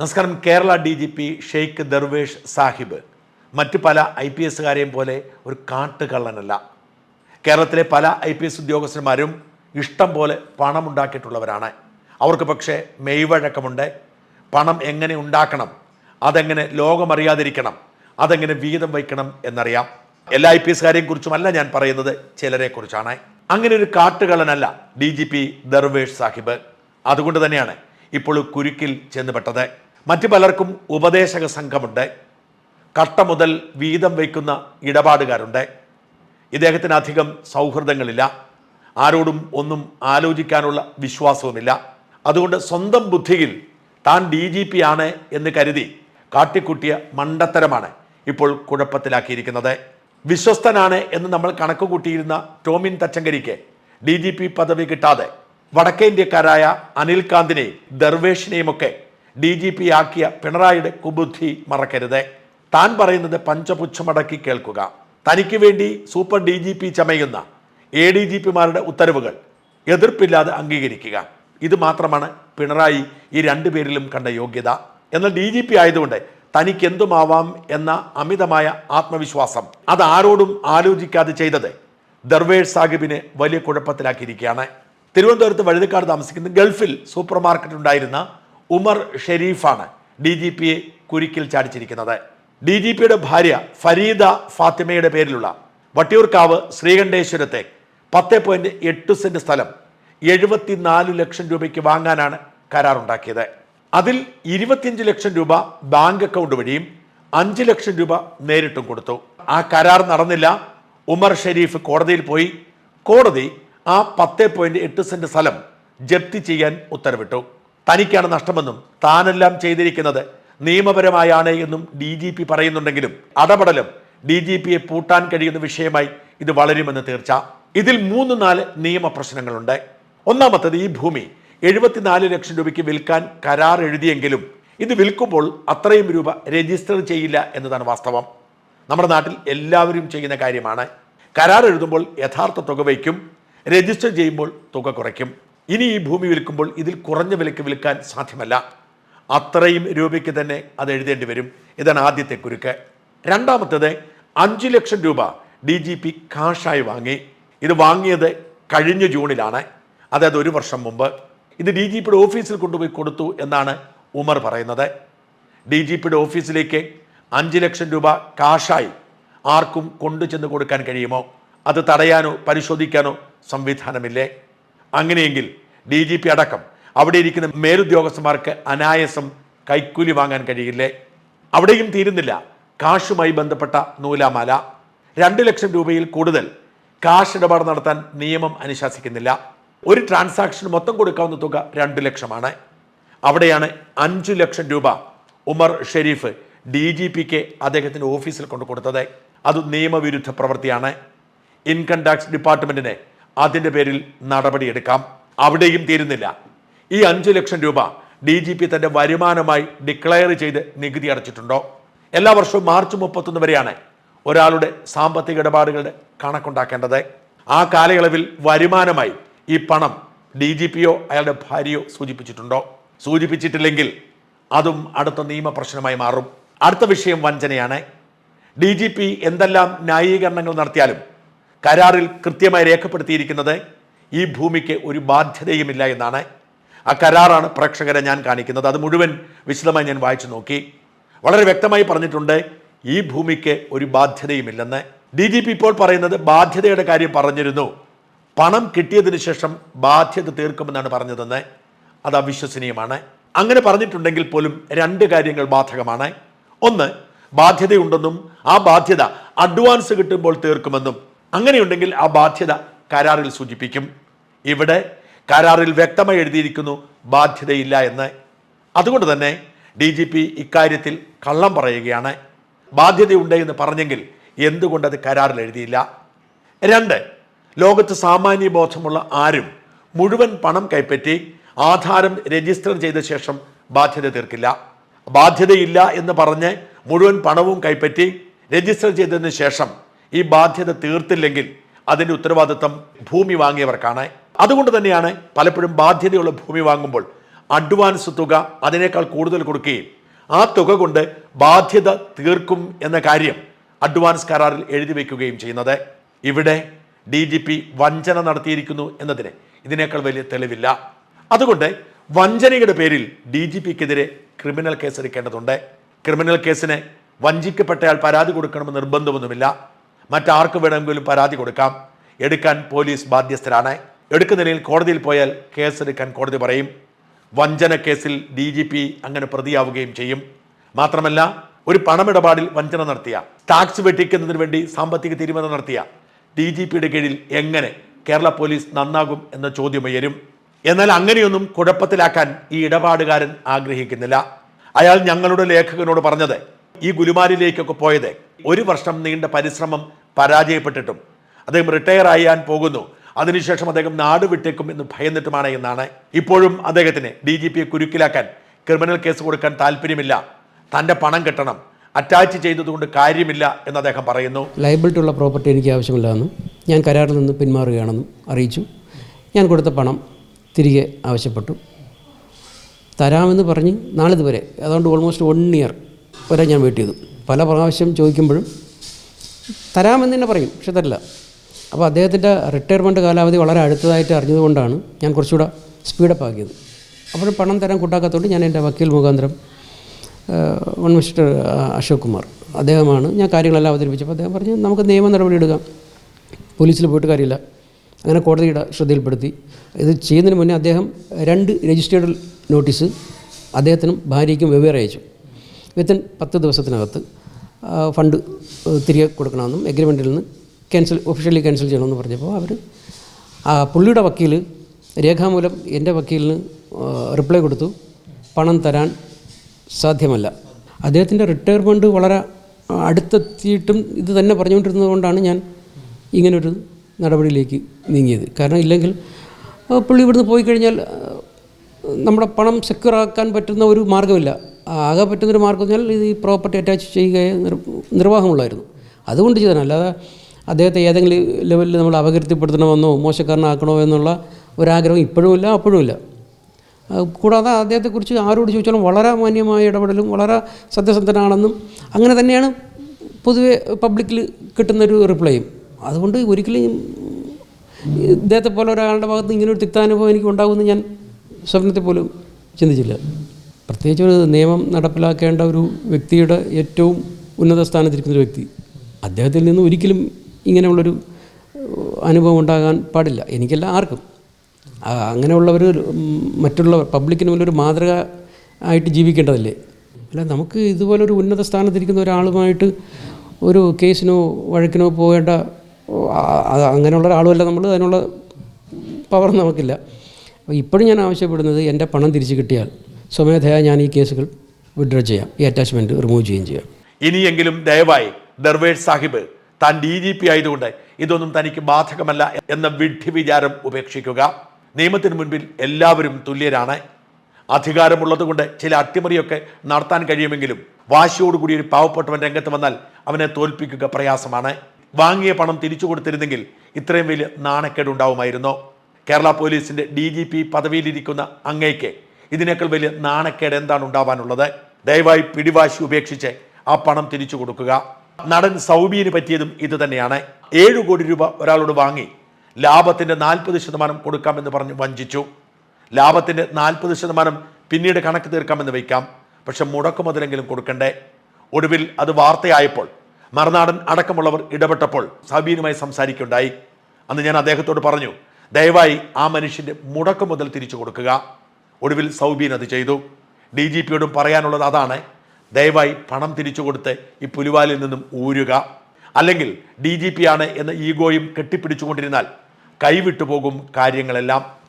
നമസ്കാരം. Kerala D G P Shaikh Darvesh Saheb. മറ്റു പല ഐ പി എസുകാരെയും പോലെ ഒരു കാട്ടുകള്ളനല്ല. കേരളത്തിലെ പല ഐ പി എസ് ഉദ്യോഗസ്ഥന്മാരും ഇഷ്ടം പോലെ പണം ഉണ്ടാക്കിയിട്ടുള്ളവരാണ് അവർക്ക് പക്ഷേ മെയ്വഴക്കമുണ്ട്. പണം എങ്ങനെ ഉണ്ടാക്കണം അതെങ്ങനെ ലോകമറിയാതിരിക്കണം അതെങ്ങനെ വീതം വയ്ക്കണം എന്നറിയാം. എല്ലാ ഐ പി എസുകാരെയും കുറിച്ചുമല്ല ഞാൻ പറയുന്നത് ചിലരെക്കുറിച്ചാണ് അങ്ങനെ ഒരു കാട്ടുകള്ളനല്ല D G P Darvesh Saheb. അതുകൊണ്ട് തന്നെയാണ് ഇപ്പോൾ കുരുക്കിൽ ചെന്നുപെട്ടത് മറ്റു പലർക്കും ഉപദേശക സംഘമുണ്ട്. കട്ട മുതൽ വീതം വയ്ക്കുന്ന ഇടപാടുകാരുണ്ട്. ഇദ്ദേഹത്തിന് അധികം സൗഹൃദങ്ങളില്ല. ആരോടും ഒന്നും ആലോചിക്കാനുള്ള വിശ്വാസവുമില്ല. അതുകൊണ്ട് സ്വന്തം ബുദ്ധിയിൽ താൻ ഡി ജി പി ആണ് എന്ന് കരുതി കാട്ടിക്കുട്ടിയ മണ്ടത്തരമാണ് ഇപ്പോൾ കുഴപ്പത്തിലാക്കിയിരിക്കുന്നത്. വിശ്വസ്തനാണ് എന്ന് നമ്മൾ കണക്കുകൂട്ടിയിരുന്ന ടോമിൻ തച്ചങ്കരിക്ക് ഡി ജി പി പദവി കിട്ടാതെ വടക്കേ ഇന്ത്യക്കാരായ അനിൽകാന്തിനെയും ദർവേഷിനെയും ഒക്കെ ഡി ജി പി ആക്കിയ പിണറായിയുടെ കുബുദ്ധി മറക്കരുത്. താൻ പറയുന്നത് പഞ്ചപുച്ഛമടക്കി കേൾക്കുക. തനിക്ക് വേണ്ടി സൂപ്പർ ഡി ജി പി ചമയുന്ന എ ഡി ജി പിമാരുടെ ഉത്തരവുകൾ എതിർപ്പില്ലാതെ അംഗീകരിക്കുക. ഇത് മാത്രമാണ് പിണറായി ഈ രണ്ടു പേരിലും കണ്ട യോഗ്യത. എന്നാൽ ഡി ജി പി ആയതുകൊണ്ട് തനിക്ക് എന്തുമാവാം എന്ന അമിതമായ ആത്മവിശ്വാസം അത് ആരോടും ആലോചിക്കാതെ ചെയ്തത് ദർവേഷ് സാഹിബിനെ വലിയ കുഴപ്പത്തിലാക്കിയിരിക്കുകയാണ്. തിരുവനന്തപുരത്ത് വഴുതിക്കാട് താമസിക്കുന്ന ഗൾഫിൽ സൂപ്പർ മാർക്കറ്റ് ഉണ്ടായിരുന്ന ഉമർ ഷെരീഫാണ് ഡി ജി പിയെ കുരുക്കിൽ ചാടിച്ചിരിക്കുന്നത്. ഡി ജി പിയുടെ ഭാര്യ ഫരീദ ഫാത്തിമയുടെ പേരിലുള്ള വട്ടിയൂർക്കാവ് ശ്രീകണ്ഠേശ്വരത്തെ പത്ത് പോയിന്റ് എട്ട് സെന്റ് സ്ഥലം എഴുപത്തിനാല് ലക്ഷം രൂപയ്ക്ക് വാങ്ങാനാണ് കരാറുണ്ടാക്കിയത്. അതിൽ ഇരുപത്തിയഞ്ച് ലക്ഷം രൂപ ബാങ്ക് അക്കൗണ്ട് വഴിയും അഞ്ച് ലക്ഷം രൂപ നേരിട്ടും കൊടുത്തു. ആ കരാർ നടന്നില്ല. ഉമർ ഷെരീഫ് കോടതിയിൽ പോയി. കോടതി ആ പത്ത് പോയിന്റ് എട്ട് സെന്റ് സ്ഥലം ജപ്തി ചെയ്യാൻ ഉത്തരവിട്ടു. തനിക്കാണ് നഷ്ടമെന്നും താനെല്ലാം ചെയ്തിരിക്കുന്നത് നിയമപരമായാണ് എന്നും ഡി ജി പി പറയുന്നുണ്ടെങ്കിലും അടപടലും ഡി ജി പിയെ പൂട്ടാൻ കഴിയുന്ന വിഷയമായി ഇത് വളരുമെന്ന് തീർച്ച. ഇതിൽ മൂന്ന് നാല് നിയമ പ്രശ്നങ്ങളുണ്ട്. ഒന്നാമത്തത് ഈ ഭൂമി എഴുപത്തിനാല് ലക്ഷം രൂപയ്ക്ക് വിൽക്കാൻ കരാർ എഴുതിയെങ്കിലും ഇത് വിൽക്കുമ്പോൾ അത്രയും രൂപ രജിസ്റ്റർ ചെയ്യില്ല എന്നതാണ് വാസ്തവം. നമ്മുടെ നാട്ടിൽ എല്ലാവരും ചെയ്യുന്ന കാര്യമാണ്. കരാർ എഴുതുമ്പോൾ യഥാർത്ഥ തുക വയ്ക്കും രജിസ്റ്റർ ചെയ്യുമ്പോൾ തുക കുറയ്ക്കും. ഇനി ഈ ഭൂമി വിൽക്കുമ്പോൾ ഇതിൽ കുറഞ്ഞ വിലയ്ക്ക് വിൽക്കാൻ സാധ്യമല്ല. അത്രയും രൂപയ്ക്ക് തന്നെ അത് എഴുതേണ്ടി വരും. ഇതാണ് ആദ്യത്തെ കുരുക്ക്. രണ്ടാമത്തേത് അഞ്ച് ലക്ഷം രൂപ ഡി ജി പി കാഷായി വാങ്ങി. ഇത് വാങ്ങിയത് കഴിഞ്ഞ ജൂണിലാണ്. അതായത് ഒരു വർഷം മുമ്പ്. ഇത് ഡി ജി പിയുടെ ഓഫീസിൽ കൊണ്ടുപോയി കൊടുത്തു എന്നാണ് ഉമർ പറയുന്നത്. ഡി ജി പിയുടെ ഓഫീസിലേക്ക് അഞ്ച് ലക്ഷം രൂപ കാഷായി ആർക്കും കൊണ്ടുചെന്ന് കൊടുക്കാൻ കഴിയുമോ? അത് തടയാനോ പരിശോധിക്കാനോ സംവിധാനമില്ലേ? അങ്ങനെയെങ്കിൽ ഡി ജി പി അടക്കം അവിടെ ഇരിക്കുന്ന മേലുദ്യോഗസ്ഥന്മാർക്ക് അനായാസം കൈക്കൂലി വാങ്ങാൻ കഴിയില്ലേ? അവിടെയും തീരുന്നില്ല. കാഷുമായി ബന്ധപ്പെട്ട നൂലാമാല. രണ്ട് ലക്ഷം രൂപയിൽ കൂടുതൽ കാഷ് ഇടപാട് നടത്താൻ നിയമം അനുശാസിക്കുന്നില്ല. ഒരു ട്രാൻസാക്ഷൻ മൊത്തം കൊടുക്കാവുന്ന തുക രണ്ട് ലക്ഷമാണ്. അവിടെയാണ് അഞ്ചു ലക്ഷം രൂപ ഉമർ ഷെരീഫ് ഡി ജി പിക്ക് അദ്ദേഹത്തിന്റെ ഓഫീസിൽ കൊണ്ട് കൊടുത്തത് അത് നിയമവിരുദ്ധ പ്രവൃത്തിയാണ്. ഇൻകം ടാക്സ് ഡിപ്പാർട്ട്മെന്റിന് അതിന്റെ പേരിൽ നടപടിയെടുക്കാം. അവിടെയും തീരുന്നില്ല. ഈ അഞ്ച് ലക്ഷം രൂപ ഡി ജി പി തന്റെ വരുമാനമായി ഡിക്ലെയർ ചെയ്ത് നികുതി അടച്ചിട്ടുണ്ടോ? എല്ലാ വർഷവും മാർച്ച് മുപ്പത്തൊന്ന് വരെയാണ് ഒരാളുടെ സാമ്പത്തിക ഇടപാടുകളുടെ കണക്കുണ്ടാക്കേണ്ടത്. ആ കാലയളവിൽ വരുമാനമായി ഈ പണം ഡി ജി പിയോ അയാളുടെ ഭാര്യയോ സൂചിപ്പിച്ചിട്ടുണ്ടോ? സൂചിപ്പിച്ചിട്ടില്ലെങ്കിൽ അതും അടുത്ത നിയമ പ്രശ്നമായി മാറും. അടുത്ത വിഷയം വഞ്ചനയാണ്. ഡി ജി പി എന്തെല്ലാം ന്യായീകരണങ്ങൾ നടത്തിയാലും കരാറിൽ കൃത്യമായി രേഖപ്പെടുത്തിയിരിക്കുന്നത് ഈ ഭൂമിക്ക് ഒരു ബാധ്യതയുമില്ല എന്നാണ്. ആ കരാറാണ് പ്രേക്ഷകരെ ഞാൻ കാണിക്കുന്നത്. അത് മുഴുവൻ വിശദമായി ഞാൻ വായിച്ചു നോക്കി. വളരെ വ്യക്തമായി പറഞ്ഞിട്ടുണ്ട് ഈ ഭൂമിക്ക് ഒരു ബാധ്യതയുമില്ലെന്ന്. ഡി ജി പി ഇപ്പോൾ പറയുന്നത് ബാധ്യതയുടെ കാര്യം പറഞ്ഞിരുന്നു. പണം കിട്ടിയതിന് ശേഷം ബാധ്യത തീർക്കുമെന്നാണ് പറഞ്ഞതെന്ന്. അത് അവിശ്വസനീയമാണ്. അങ്ങനെ പറഞ്ഞിട്ടുണ്ടെങ്കിൽ പോലും രണ്ട് കാര്യങ്ങൾ ബാധകമാണ്. ഒന്ന് ബാധ്യതയുണ്ടെന്നും ആ ബാധ്യത അഡ്വാൻസ് കിട്ടുമ്പോൾ തീർക്കുമെന്നും. അങ്ങനെയുണ്ടെങ്കിൽ ആ ബാധ്യത കരാറിൽ സൂചിപ്പിക്കും. ഇവിടെ കരാറിൽ വ്യക്തമായി എഴുതിയിരിക്കുന്നു ബാധ്യതയില്ല എന്ന്. അതുകൊണ്ട് തന്നെ ഡി ജി പി ഇക്കാര്യത്തിൽ കള്ളം പറയുകയാണ്. ബാധ്യതയുണ്ട് എന്ന് പറഞ്ഞെങ്കിൽ എന്തുകൊണ്ട് അത് കരാറിൽ എഴുതിയില്ല? രണ്ട് ലോകത്ത് സാമാന്യ ബോധമുള്ള ആരും മുഴുവൻ പണം കൈപ്പറ്റി ആധാരം രജിസ്റ്റർ ചെയ്ത ശേഷം ബാധ്യത തീർക്കില്ല. ബാധ്യതയില്ല എന്ന് പറഞ്ഞ് മുഴുവൻ പണവും കൈപ്പറ്റി രജിസ്റ്റർ ചെയ്തതിന് ശേഷം ഈ ബാധ്യത തീർത്തില്ലെങ്കിൽ അതിന്റെ ഉത്തരവാദിത്വം ഭൂമി വാങ്ങിയവർക്കാണ്. അതുകൊണ്ട് തന്നെയാണ് പലപ്പോഴും ബാധ്യതയുള്ള ഭൂമി വാങ്ങുമ്പോൾ അഡ്വാൻസ് തുക അതിനേക്കാൾ കൂടുതൽ കൊടുക്കുകയും ആ തുക കൊണ്ട് ബാധ്യത തീർക്കും എന്ന കാര്യം അഡ്വാൻസ് കരാറിൽ എഴുതി വയ്ക്കുകയും ചെയ്യുന്നത്. ഇവിടെ ഡി ജി പി വഞ്ചന നടത്തിയിരിക്കുന്നു എന്നതിന് ഇതിനേക്കാൾ വലിയ തെളിവില്ല. അതുകൊണ്ട് വഞ്ചനയുടെ പേരിൽ ഡി ജി പിക്കെതിരെ ക്രിമിനൽ കേസ് എടുക്കേണ്ടതുണ്ട് ക്രിമിനൽ കേസിന് വഞ്ചിക്കപ്പെട്ടയാൾ പരാതി കൊടുക്കണമെന്ന് നിർബന്ധമൊന്നുമില്ല. മറ്റാർക്ക് വേണമെങ്കിലും പരാതി കൊടുക്കാം. എടുക്കാൻ പോലീസ് ബാധ്യസ്ഥരാണ്. എടുക്കുന്നതിൽ കോടതിയിൽ പോയാൽ കേസെടുക്കാൻ കോടതി പറയും. വഞ്ചന കേസിൽ ഡി ജി പി അങ്ങനെ പ്രതിയാവുകയും ചെയ്യും. മാത്രമല്ല ഒരു പണമിടപാടിൽ വഞ്ചന നടത്തിയ ടാക്സ് വെട്ടിക്കുന്നതിന് വേണ്ടി സാമ്പത്തിക തീരുമാനം നടത്തിയ ഡി ജി പിയുടെ കീഴിൽ എങ്ങനെ കേരള പോലീസ് നന്നാകും എന്ന ചോദ്യം ഉയരും. എന്നാൽ അങ്ങനെയൊന്നും കുഴപ്പത്തിലാക്കാൻ ഈ ഇടപാടുകാരൻ ആഗ്രഹിക്കുന്നില്ല. അയാൾ ഞങ്ങളുടെ ലേഖകനോട് പറഞ്ഞത് ഈ ഗുലുമാലിലേക്കൊക്കെ പോയത്. ഒരു വർഷം നീണ്ട പരിശ്രമം പരാജയപ്പെട്ടിട്ടും അദ്ദേഹം റിട്ടയർ ആയാൻ പോകുന്നു. അതിനുശേഷം അദ്ദേഹം നാട് വിട്ടേക്കും എന്ന് ഭയന്നിട്ടുമാണ് എന്നാണ് ഇപ്പോഴും അദ്ദേഹത്തിന് ഡി ജി പിയെ കുരുക്കിലാക്കാൻ ക്രിമിനൽ കേസ് കൊടുക്കാൻ താല്പര്യമില്ല. തന്റെ പണം കിട്ടണം. അറ്റാച്ച് ചെയ്തതുകൊണ്ട് കാര്യമില്ല എന്ന് അദ്ദേഹം പറയുന്നു. ലൈബിലിറ്റി ഉള്ള പ്രോപ്പർട്ടി എനിക്ക് ആവശ്യമില്ലാന്നും ഞാൻ കരാറിൽ നിന്ന് പിന്മാറുകയാണെന്നും അറിയിച്ചു. ഞാൻ കൊടുത്ത പണം തിരികെ ആവശ്യപ്പെട്ടു. തരാമെന്ന് പറഞ്ഞ് നാളിതുവരെ അതുകൊണ്ട് ഓൾമോസ്റ്റ് വൺ ഇയർ വരെ ഞാൻ വെയിറ്റ് ചെയ്തു. പല പ്രാവശ്യം ചോദിക്കുമ്പോഴും തരാമെന്ന് തന്നെ പറയും പക്ഷെ തരില്ല. അപ്പോൾ അദ്ദേഹത്തിന്റെ റിട്ടയർമെന്റ് കാലാവധി വളരെ അടുത്തതായിട്ട് അറിഞ്ഞതുകൊണ്ടാണ് ഞാൻ കുറച്ചുകൂടെ സ്പീഡപ്പ് ആക്കിയത്. അപ്പോൾ പണം തരാൻ കൂട്ടാക്കാത്തതുകൊണ്ട് ഞാൻ എന്റെ വക്കീൽ മുഖാന്തരം വൺ മിസ്റ്റർ അശോക് കുമാർ അദ്ദേഹമാണ് ഞാൻ കാര്യങ്ങളെല്ലാം അവതരിപ്പിച്ചപ്പോൾ അദ്ദേഹം പറഞ്ഞു നമുക്ക് നിയമ നടപടി എടുക്കാം. പോലീസിൽ പോയിട്ട് കാര്യമില്ല. അങ്ങനെ കോടതിയുടെ ശ്രദ്ധയിൽപ്പെടുത്തി. ഇത് ചെയ്യുന്നതിന് മുന്നേ അദ്ദേഹം രണ്ട് രജിസ്റ്റേർഡ് നോട്ടീസ് അദ്ദേഹത്തിനും ഭാര്യയ്ക്കും വെവ്വേറെ അയച്ചു. വിത്തിൻ പത്ത് ദിവസത്തിനകത്ത് ഫണ്ട് തിരികെ കൊടുക്കണമെന്നും എഗ്രിമെന്റിൽ നിന്ന് ക്യാൻസൽ ഒഫീഷ്യലി ക്യാൻസൽ ചെയ്യണമെന്ന് പറഞ്ഞപ്പോൾ അവർ പുള്ളിയുടെ വക്കീൽ രേഖാമൂലം എന്റെ വക്കീലിന് റിപ്ലൈ കൊടുത്തു. പണം തരാൻ സാധ്യമല്ല. അദ്ദേഹത്തിന്റെ റിട്ടയർമെന്റ് വളരെ അടുത്തെത്തിയിട്ടും ഇത് തന്നെ പറഞ്ഞുകൊണ്ടിരുന്നത് കൊണ്ടാണ് ഞാൻ ഇങ്ങനൊരു നടപടിയിലേക്ക് നീങ്ങിയത്. കാരണം ഇല്ലെങ്കിൽ പുള്ളി ഇവിടുന്ന് പോയി കഴിഞ്ഞാൽ നമ്മുടെ പണം സെക്യൂർ ആക്കാൻ പറ്റുന്ന ഒരു മാർഗമില്ല. ആകെ പറ്റുന്നൊരു മാർഗം എന്ന് ഇത് ഈ പ്രോപ്പർട്ടി അറ്റാച്ച് ചെയ്യുക നിർ- നിർവാഹമുള്ളായിരുന്നു. അതുകൊണ്ട് ചെയ്തതാണ്. അല്ലാതെ അദ്ദേഹത്തെ ഏതെങ്കിലും ലെവലിൽ നമ്മൾ അപകീർത്തിപ്പെടുത്തണമെന്നോ മോശക്കാരനാക്കണോ എന്നുള്ള ഒരാഗ്രഹം ഇപ്പോഴുമില്ല അപ്പോഴുമില്ല കൂടാതെ അദ്ദേഹത്തെക്കുറിച്ച് ആരോട് ചോദിച്ചാലും വളരെ മാന്യമായ ഇടപെടലും വളരെ സത്യസന്ധനാണെന്നും അങ്ങനെ തന്നെയാണ് പൊതുവെ പബ്ലിക്കിൽ കിട്ടുന്നൊരു റിപ്ലൈയും അതുകൊണ്ട് ഒരിക്കലും ഇദ്ദേഹത്തെ പോലെ ഒരാളുടെ ഭാഗത്ത് ഇങ്ങനെ ഒരു തിക്താനുഭവം എനിക്ക് ഉണ്ടാകുമെന്ന് ഞാൻ സ്വപ്നത്തെ പോലും ചിന്തിച്ചില്ല. പ്രത്യേകിച്ച് ഒരു നിയമം നടപ്പിലാക്കേണ്ട ഒരു വ്യക്തിയുടെ ഏറ്റവും ഉന്നത സ്ഥാനത്തിരിക്കുന്ന ഒരു വ്യക്തി അദ്ദേഹത്തിൽ നിന്ന് ഒരിക്കലും ഇങ്ങനെയുള്ളൊരു അനുഭവം ഉണ്ടാകാൻ പാടില്ല. എനിക്കല്ല ആർക്കും. അങ്ങനെയുള്ളവർ മറ്റുള്ളവർ പബ്ലിക്കിന് മുന്നിൽ ഒരു മാതൃക ആയിട്ട് ജീവിക്കേണ്ടതല്ലേ? അല്ല നമുക്ക് ഇതുപോലൊരു ഉന്നത സ്ഥാനത്തിരിക്കുന്ന ഒരാളുമായിട്ട് ഒരു കേസിനോ വഴക്കിനോ പോകേണ്ട അങ്ങനെയുള്ള ഒരാളുമല്ല നമ്മൾ അതിനുള്ള പവർ നമുക്കില്ല. അപ്പോൾ ഇപ്പോഴും ഞാൻ ആവശ്യപ്പെടുന്നത് എന്റെ പണം തിരിച്ചു കിട്ടിയാൽ സ്വമേധയാ ഞാൻ ഈ കേസുകൾ വിഡ്രോ ചെയ്യാം. ഈ അറ്റാച്ച്മെന്റ് റിമൂവ് ചെയ്യുകയും ചെയ്യാം. ഇനിയെങ്കിലും ദയവായി ദർവേഷ് സാഹിബ് താൻ ഡി ജി പി ആയതുകൊണ്ട് ഇതൊന്നും തനിക്ക് ബാധകമല്ല എന്ന വിഡ്ഢി വിചാരം ഉപേക്ഷിക്കുക. നിയമത്തിന് മുൻപിൽ എല്ലാവരും തുല്യരാണ്. അധികാരമുള്ളതുകൊണ്ട് ചില അട്ടിമറിയൊക്കെ നടത്താൻ കഴിയുമെങ്കിലും വാശിയോടുകൂടി ഒരു പാവപ്പെട്ടവൻ രംഗത്ത് വന്നാൽ അവനെ തോൽപ്പിക്കുക പ്രയാസമാണ്. വാങ്ങിയ പണം തിരിച്ചു കൊടുത്തിരുന്നെങ്കിൽ ഇത്രയും വലിയ നാണക്കേട് ഉണ്ടാവുമായിരുന്നു കേരള പോലീസിന്റെ ഡി ജി പി പദവിയിലിരിക്കുന്ന അങ്ങയ്ക്ക് ഇതിനേക്കാൾ വലിയ നാണക്കേട് എന്താണ് ഉണ്ടാവാനുള്ളത്? ദയവായി പിടിവാശി ഉപേക്ഷിച്ച് ആ പണം തിരിച്ചു കൊടുക്കുക. നടൻ സൗബിയന് പറ്റിയതും ഇത് തന്നെയാണ്. ഏഴു കോടി രൂപ ഒരാളോട് വാങ്ങി ലാഭത്തിന്റെ നാൽപ്പത് ശതമാനം കൊടുക്കാമെന്ന് പറഞ്ഞ് വഞ്ചിച്ചു. ലാഭത്തിന്റെ നാൽപ്പത് ശതമാനം പിന്നീട് കണക്ക് തീർക്കാമെന്ന് വയ്ക്കാം. പക്ഷെ മുടക്കുമതിലെങ്കിലും കൊടുക്കണ്ടേ? ഒടുവിൽ അത് വാർത്തയായപ്പോൾ മറുനാടൻ അടക്കമുള്ളവർ ഇടപെട്ടപ്പോൾ സബീനുമായി സംസാരിക്കുകയുണ്ടായി. അന്ന് ഞാൻ അദ്ദേഹത്തോട് പറഞ്ഞു ദയവായി ആ മനുഷ്യന്റെ മുടക്കുമുതൽ തിരിച്ചു കൊടുക്കുക. ഒടുവിൽ സൗബീൻ അത് ചെയ്തു. ഡി ജി പിയോടും പറയാനുള്ളത് അതാണ്. ദയവായി പണം തിരിച്ചു കൊടുത്ത് ഈ പുലിവാലിൽ നിന്നും ഊരുക. അല്ലെങ്കിൽ ഡി ജി പി ആണ് എന്ന ഈഗോയും കെട്ടിപ്പിടിച്ചുകൊണ്ടിരുന്നാൽ കൈവിട്ടുപോകും കാര്യങ്ങളെല്ലാം.